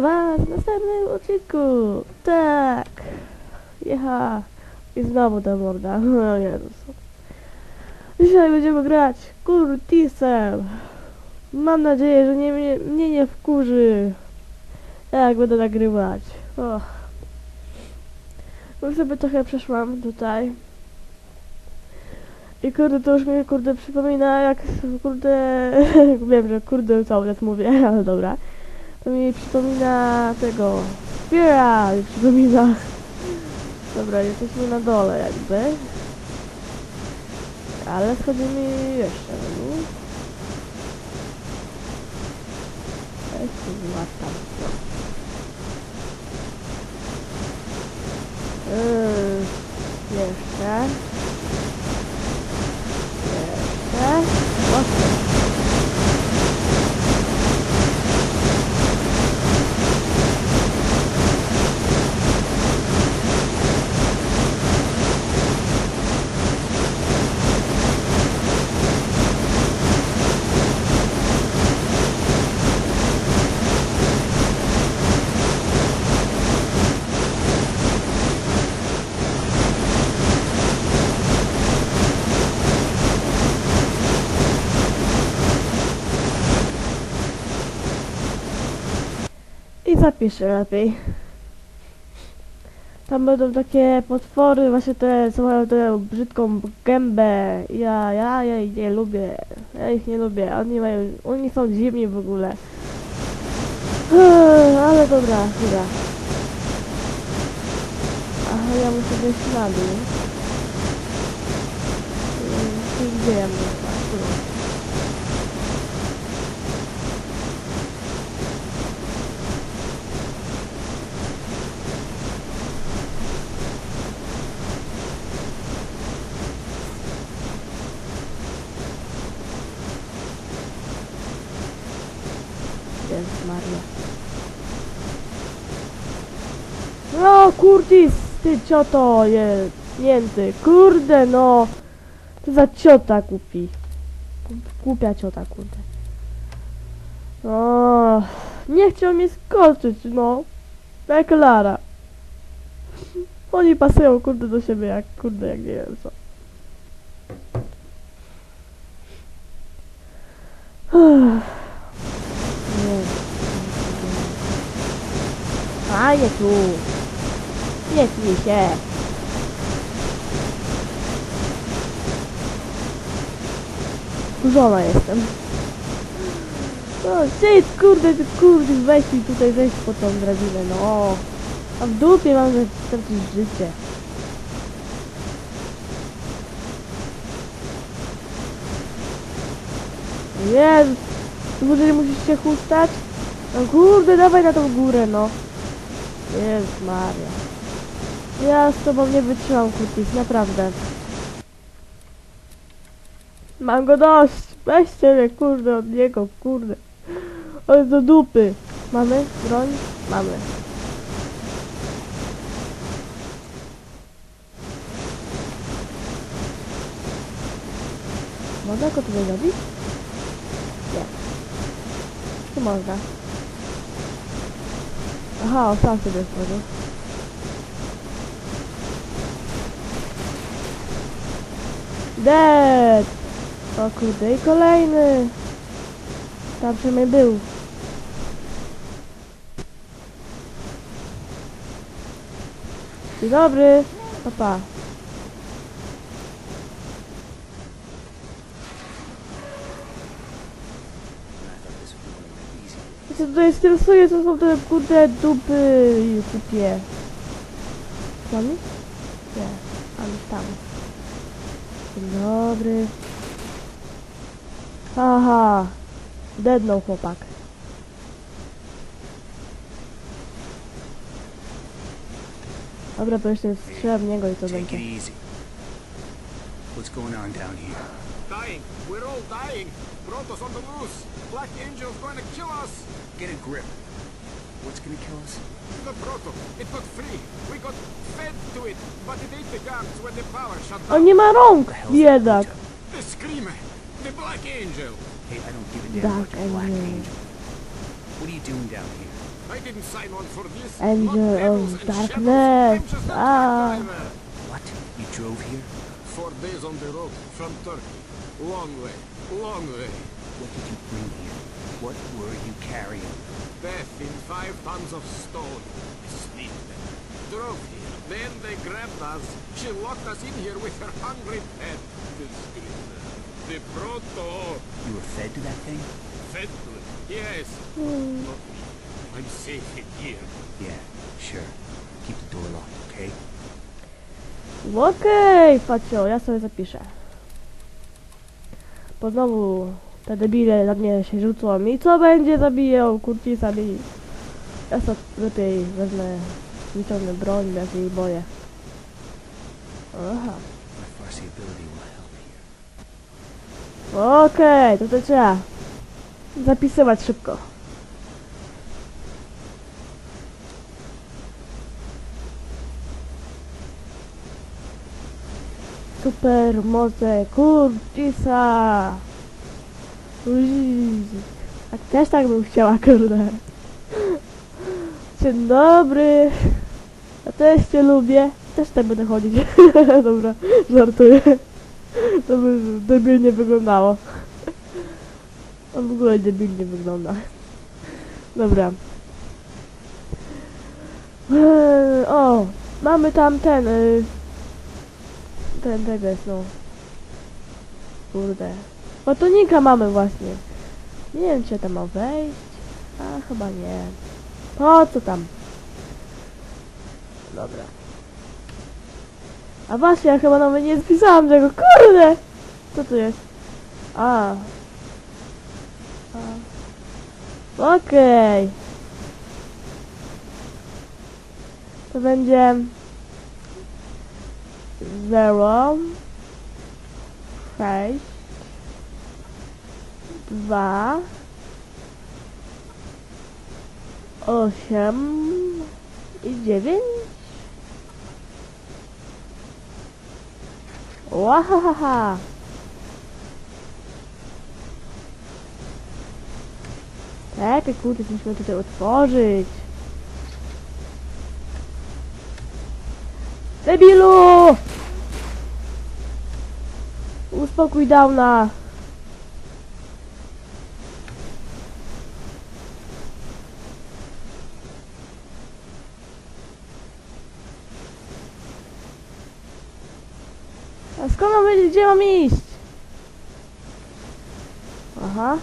Was w następnym odcinku. Tak. Jecha. I znowu ta morda. O Jezus. Dzisiaj będziemy grać Kurtisem. Mam nadzieję, że nie, mnie, mnie nie wkurzy. Jak będę nagrywać. Och. Już sobie trochę przeszłam tutaj. I kurde, to już mi kurde przypomina jak kurde... Wiem, że kurde cały czas mówię, ale dobra. To mi przypomina tego... Spiera mi przypomina. Dobra, jesteśmy na dole jakby. Ale schodzimy jeszcze na dół. Złatam. No. Yy. Jeszcze. Zapiszę lepiej. Tam będą takie potwory, właśnie te, co mają tę brzydką gębę. Ja, ja, ja ich nie lubię. Ja ich nie lubię. Oni mają, oni są dziwni w ogóle. Ale dobra, chwila. Aha, ja muszę wejść na dół. Gdzie ja muszę? A, tu. Jezus Maria. No, Kurtis, ty cioto je, nięty, kurde no. To za ciota kupi. Głupia ciota, kurde. O, nie chciał mnie skoczyć, no. Jak Lara. Oni pasują, kurde, do siebie, jak, kurde, jak nie wiem co. Nie. A nie tu. Nie się. Jestem. O, shit, kurde, ty kurde, weź mi tutaj, weź po tą drabinę, no. A w dupie mam, stracić życie. Jezu, może nie musisz się chustać? No kurde, dawaj na tą górę, no. Jezus Maria. Ja z tobą nie wytrzymam, Kutis, naprawdę. Mam go dość. Weźcie mnie, kurde, od niego, kurde. Ale do dupy. Mamy broń? Mamy. Można go tutaj zabić? Nie. Tu można. Aha, on sam sobie stworzył. Dead! O kurde, i kolejny! Tam przynajmniej był. Dzień dobry! Papa. Ja się tutaj stresuję, co są te kurde dupy kupie. Mamy? Nie, ale tam. Dzień dobry. Aha, deadnął chłopak. Dobra, to jeszcze strzelam niego i to będzie. What's going on down here? Dying. We're all dying. Protoss on the loose. Black Angel's going to kill us. Get a grip. What's gonna kill us? The Proto. It got free. We got fed to it, but it ate the guards when the power shut On down. nie ma rąk, Hell's biedak. The Screamer. The Black Angel. Hey, I don't give a damn Dark about your Black Angel. Angel. What are you doing down here? I didn't sign on for this. Angel of devils and shadows. darkness. I'm just a Ah. What? You drove here? Four days on the road from Turkey. Long way, long way. What did you bring here? What were you carrying? Death in five tons of stone. I sneaked them. Drove here. Then they grabbed us. She locked us in here with her hungry pet. The screamer. The proto. You were fed to that thing? Fed to it. Yes. Not me. I'm safe in here. Yeah, sure. Keep the door locked, okay? Okej, Facio, ja sobie zapiszę. Bo znowu te debile na mnie się rzucą. I co będzie zabijał Curtisa mi? Ja sobie lepiej wezmę, wyciągnę broń, ja się jej boję. Aha. Okej, to to trzeba zapisywać szybko. Super moce! Ui, A też tak bym chciała, kurde. Dzień dobry. Ja też cię lubię. Też tak będę chodzić. Dobra, żartuję. To by debilnie wyglądało. On w ogóle debilnie wygląda. Dobra. Eee, o, mamy tam ten, y, ten, tego jest, no. Kurde. Batonika mamy właśnie. Nie wiem, czy ja tam mam wejść. A, chyba nie. Po co tam? Dobra. A właśnie, ja chyba nawet nie spisałam tego, kurde! Co tu jest? A. A. Okej. To będzie... Zero. Sześć. Dwa. Osiem. I dziewięć. Łahahaha! Czekaj, kurde, musimy tutaj otworzyć. Debilu! Uspokój downa. A skąd mam wiedzieć, gdzie mam iść? Aha.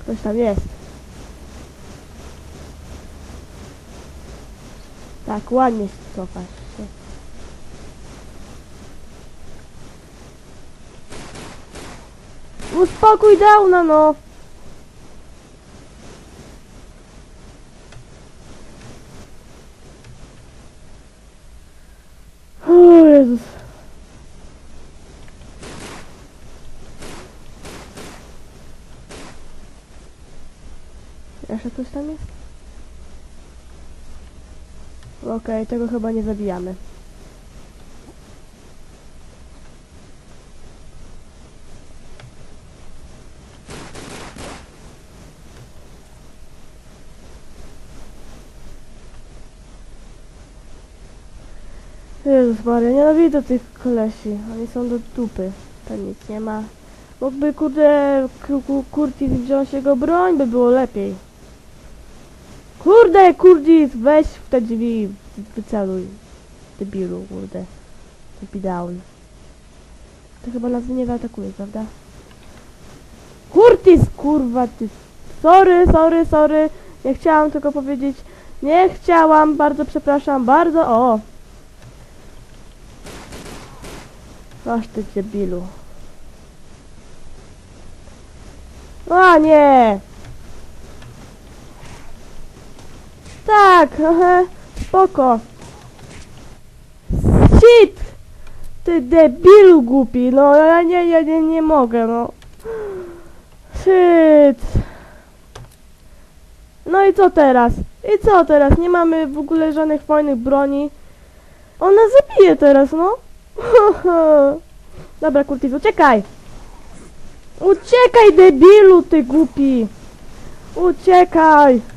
Ktoś tam jest. Tak, ładnie się cofasz się. Uspokój downa, no! O Jezus. Jeszcze coś tam jest? Okej, tego chyba nie zabijamy. Jezus Maria, nienawidzę tych kolesi. Oni są do dupy. Tam nic nie ma. Mógłby kurde ku- ku- Kurtis wziąć jego broń, by było lepiej. Kurde, Kurtis, weź w te drzwi, wyceluj. Debilu, kurde. Debidown. To chyba nas nie zaatakuje, prawda? Kurtis, kurwa, ty. Sorry, sorry, sorry. Nie chciałam tylko powiedzieć. Nie chciałam, bardzo przepraszam, bardzo. O! Aż ty debilu. A nie! Tak, aha, spoko. Shit! Ty debilu głupi, no ja nie, ja nie, nie mogę, no. Shit! No i co teraz? I co teraz? Nie mamy w ogóle żadnych fajnych broni. On nas zabije teraz, no. Dobra, Kurtis, uciekaj! Uciekaj, debilu, ty głupi! Uciekaj!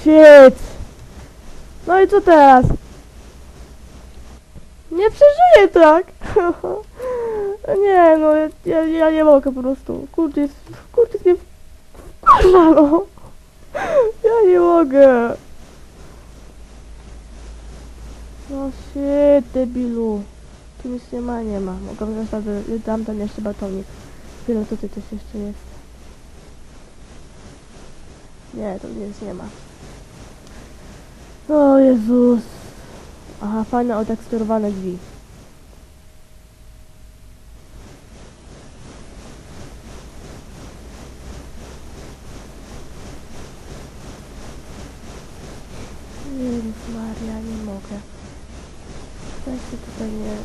Shit! No i co teraz? Nie przeżyję tak! nie no, ja, ja nie mogę po prostu. Kurczę, kurczę, jest mnie wkurza, no! Ja nie mogę! No shit, debilu. Tu nic nie ma, nie ma. Mogę wziąć sobie, dam tam jeszcze batonik. Chwilę, tutaj coś jeszcze jest. Nie, tu nic nie ma. O Jezus. Aha, fajne oteksturowane drzwi. Jezus Maria, nie mogę. Weź się tutaj nie...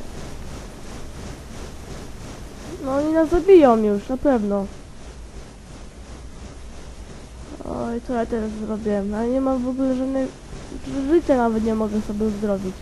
No oni nas zabiją już, na pewno. Oj, co ja teraz zrobiłem? Ale nie mam w ogóle żadnej... Życia nawet nie mogę sobie zrobić.